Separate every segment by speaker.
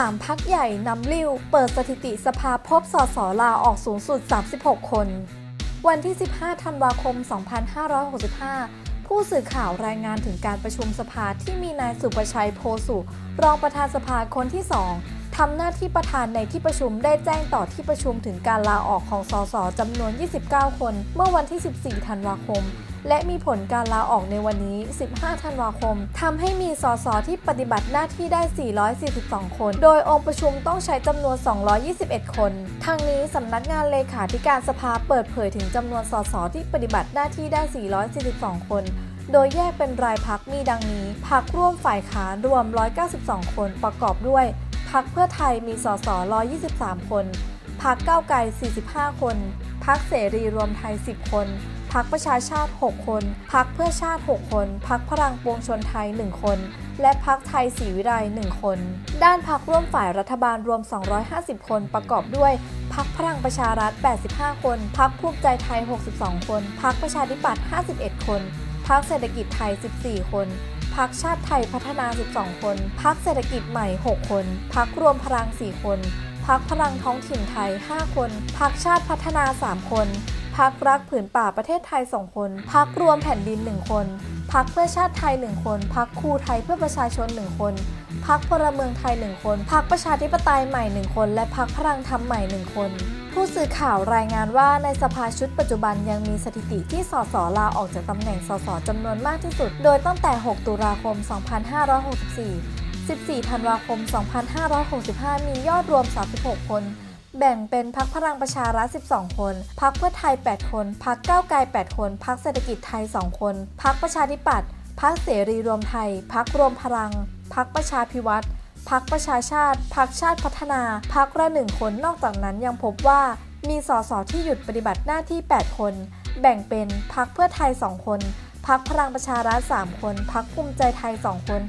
Speaker 1: 3 พักใหญ่นำลิ้ว เปิดสถิติสภาพบสสลาออกสูงสุด 36 คน วันที่ 15 ธันวาคม 2565 ผู้สื่อข่าวรายงานถึงการประชุมสภาที่มีนายสุประชัยโพสุ รองประธานสภาคนที่ 2 ทำหน้าที่ประธานในที่ประชุมได้แจ้งต่อที่ประชุมถึงการลาออกของสสจำนวน 29 คน เมื่อวันที่ 14 ธันวาคม และมีผลการลาออกในวันนี้ 15 ธันวาคมทำให้มีสสที่ปฏิบัติหน้าที่ได้ 442 คน โดยองค์ประชุมต้องใช้จำนวน 221 คน ทางนี้สำนักงานเลขาธิการสภาเปิดเผยถึงจำนวนสสที่ปฏิบัติหน้าที่ได้ 442 คนโดยแยกเป็นรายพักมีดังนี้ พักร่วมฝ่ายค้านรวม 192 คนประกอบด้วย พักเพื่อไทยมีสส 123 คน พักก้าวไกล 45 คน พักเสรีรวมไทย 10 คน พักประชาชาติ 6 คน พักเพื่อชาติ 6 คน พักพลังปวงชนไทย 1 คน และพักไทยศรีวิไล1คน ด้านพักร่วมฝ่ายรัฐบาลรวม 250 คนประกอบด้วยพักพลังประชารัฐ 85 คน พักภูมิใจไทย 62 คน พักประชาธิปัตย์ 51 คน พักเศรษฐกิจไทย 14 คนพักชาติไทยพัฒนา 12 คน พักเศรษฐกิจใหม่ 6 คน พักรวมพลัง 4 คน พักพลังท้องถิ่นไทย 5 คน พักชาติพัฒนา 3 คน พักรักผืนป่าประเทศไทย 2 คน พักรวมแผ่นดิน 1 คน พักเพื่อชาติไทย 1 คน พักครูไทยเพื่อประชาชน 1 คน พักพลเมืองไทย 1 คน พักประชาธิปไตยใหม่ 1 คน และพักพลังธรรมใหม่ 1 คนผู้สื่อข่าวรายงานว่าในสภาชุดปัจจุบันยังมีสถิติที่สสลาออกจากตำแหน่งสสจำนวนมากที่สุด โดยตั้งแต่ 6 ตุลาคม 2564 14 ธันวาคม 2565 มียอดรวม 36 คน แบ่งเป็นพักพลังประชารัฐ 12 คน พักเพื่อไทย 8 คน พักก้าวไกล 8 คน พักเศรษฐกิจไทย 2 คน พักประชาธิปัตย์ พักเสรีรวมไทย พักรวมพลัง พักประชาพิวัตรพักประชาชาติ พักชาติพัฒนา พักละหนึ่งคน นอกจากนั้นยังพบว่า มีสสที่หยุดปฏิบัติหน้าที่ 8 คน แบ่งเป็นพักเพื่อไทย 2 คน พักพลังประชารัฐ 3 คน พักภูมิใจไทย 2 คน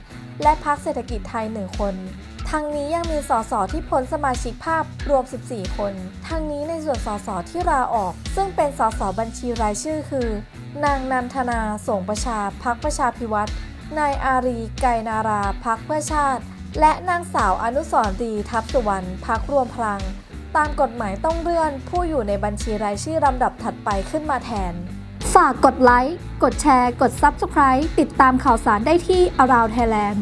Speaker 1: และพักเศรษฐกิจไทย 1 คน ทางนี้ยังมีสสที่พ้นสมาชิกภาพรวม 14 คนทางนี้ในส่วนสสที่ลาออก ซึ่งเป็นสสบัญชีรายชื่อคือ นางนันทนาสงประชาพักประชาพิวัตรนายอารี ไกนาราพักเพื่อชาติ และนางสาวอนุสรดีทัพสุวรรณพักรวมพลัง ตามกฎหมายต้องเลื่อน ผู้อยู่ในบัญชีรายชื่อลำดับถัดไปขึ้นมาแทน ฝากกดไลค์ กดแชร์ กด Subscribe ติดตามข่าวสารได้ที่ Around Thailand